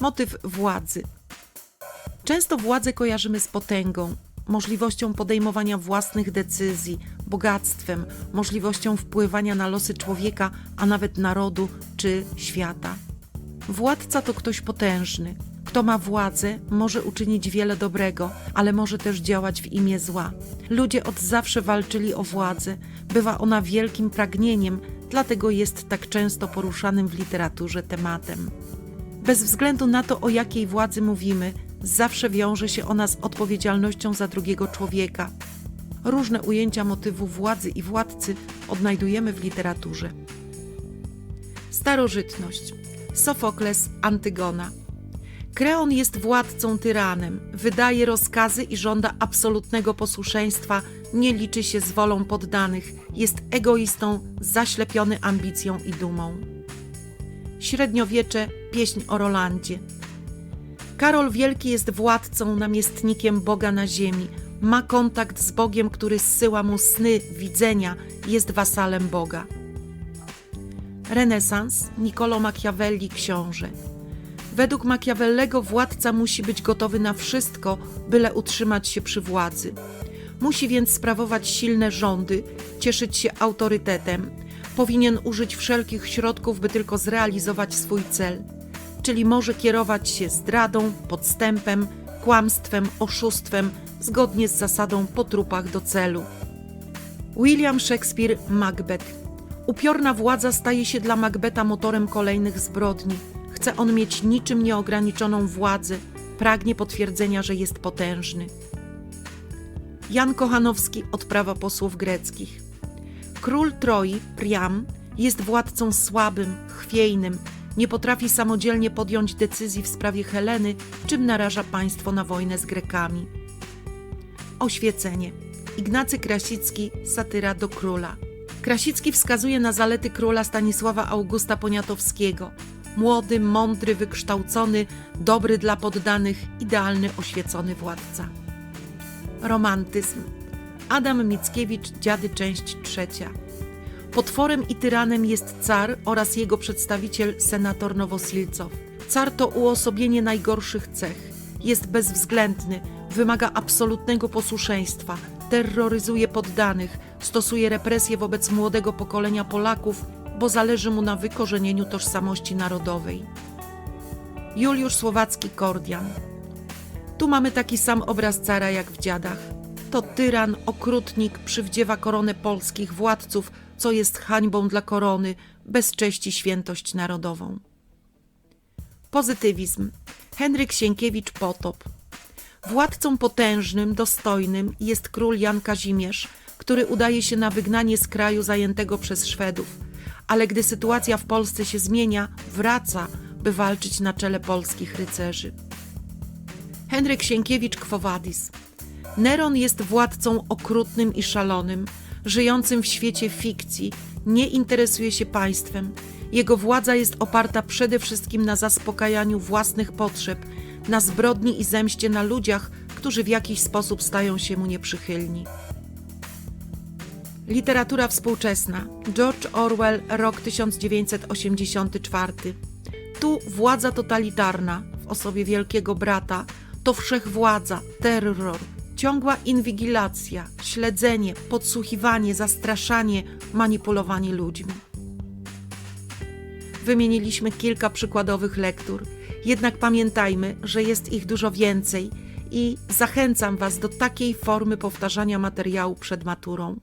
Motyw władzy. Często władzę kojarzymy z potęgą, możliwością podejmowania własnych decyzji, bogactwem, możliwością wpływania na losy człowieka, a nawet narodu czy świata. Władca to ktoś potężny. Kto ma władzę, może uczynić wiele dobrego, ale może też działać w imię zła. Ludzie od zawsze walczyli o władzę. Bywa ona wielkim pragnieniem, dlatego jest tak często poruszanym w literaturze tematem. Bez względu na to, o jakiej władzy mówimy, zawsze wiąże się ona z odpowiedzialnością za drugiego człowieka. Różne ujęcia motywu władzy i władcy odnajdujemy w literaturze. Starożytność. Sofokles, Antygona. Kreon jest władcą tyranem, wydaje rozkazy i żąda absolutnego posłuszeństwa, nie liczy się z wolą poddanych, jest egoistą, zaślepiony ambicją i dumą. Średniowiecze, pieśń o Rolandzie. Karol Wielki jest władcą, namiestnikiem Boga na ziemi. Ma kontakt z Bogiem, który zsyła mu sny, widzenia, jest wasalem Boga. Renesans, Niccolo Machiavelli, książę. Według Machiavellego władca musi być gotowy na wszystko, byle utrzymać się przy władzy. Musi więc sprawować silne rządy, cieszyć się autorytetem. Powinien użyć wszelkich środków, by tylko zrealizować swój cel. Czyli może kierować się zdradą, podstępem, kłamstwem, oszustwem, zgodnie z zasadą po trupach do celu. William Shakespeare Macbeth. Upiorna władza staje się dla Macbeta motorem kolejnych zbrodni. Chce on mieć niczym nieograniczoną władzę, pragnie potwierdzenia, że jest potężny. Jan Kochanowski, Odprawa posłów greckich. Król Troi, Priam, jest władcą słabym, chwiejnym, nie potrafi samodzielnie podjąć decyzji w sprawie Heleny, czym naraża państwo na wojnę z Grekami. Oświecenie. Ignacy Krasicki, satyra do króla. Krasicki wskazuje na zalety króla Stanisława Augusta Poniatowskiego. Młody, mądry, wykształcony, dobry dla poddanych, idealny, oświecony władca. Romantyzm. Adam Mickiewicz, Dziady, część trzecia. Potworem i tyranem jest car oraz jego przedstawiciel, senator Nowosilcow. Car to uosobienie najgorszych cech. Jest bezwzględny, wymaga absolutnego posłuszeństwa, terroryzuje poddanych, stosuje represje wobec młodego pokolenia Polaków, bo zależy mu na wykorzenieniu tożsamości narodowej. Juliusz Słowacki Kordian. Tu mamy taki sam obraz cara jak w dziadach. To tyran, okrutnik, przywdziewa koronę polskich władców, co jest hańbą dla korony, bezcześci świętość narodową. Pozytywizm. Henryk Sienkiewicz Potop. Władcą potężnym, dostojnym jest król Jan Kazimierz, który udaje się na wygnanie z kraju zajętego przez Szwedów, ale gdy sytuacja w Polsce się zmienia, wraca, by walczyć na czele polskich rycerzy. Henryk Sienkiewicz Kwowadis. Neron jest władcą okrutnym i szalonym, żyjącym w świecie fikcji, nie interesuje się państwem. Jego władza jest oparta przede wszystkim na zaspokajaniu własnych potrzeb, na zbrodni i zemście na ludziach, którzy w jakiś sposób stają się mu nieprzychylni. Literatura współczesna. George Orwell, rok 1984. Tu władza totalitarna w osobie wielkiego brata to wszechwładza, terror, ciągła inwigilacja, śledzenie, podsłuchiwanie, zastraszanie, manipulowanie ludźmi. Wymieniliśmy kilka przykładowych lektur, jednak pamiętajmy, że jest ich dużo więcej i zachęcam Was do takiej formy powtarzania materiału przed maturą.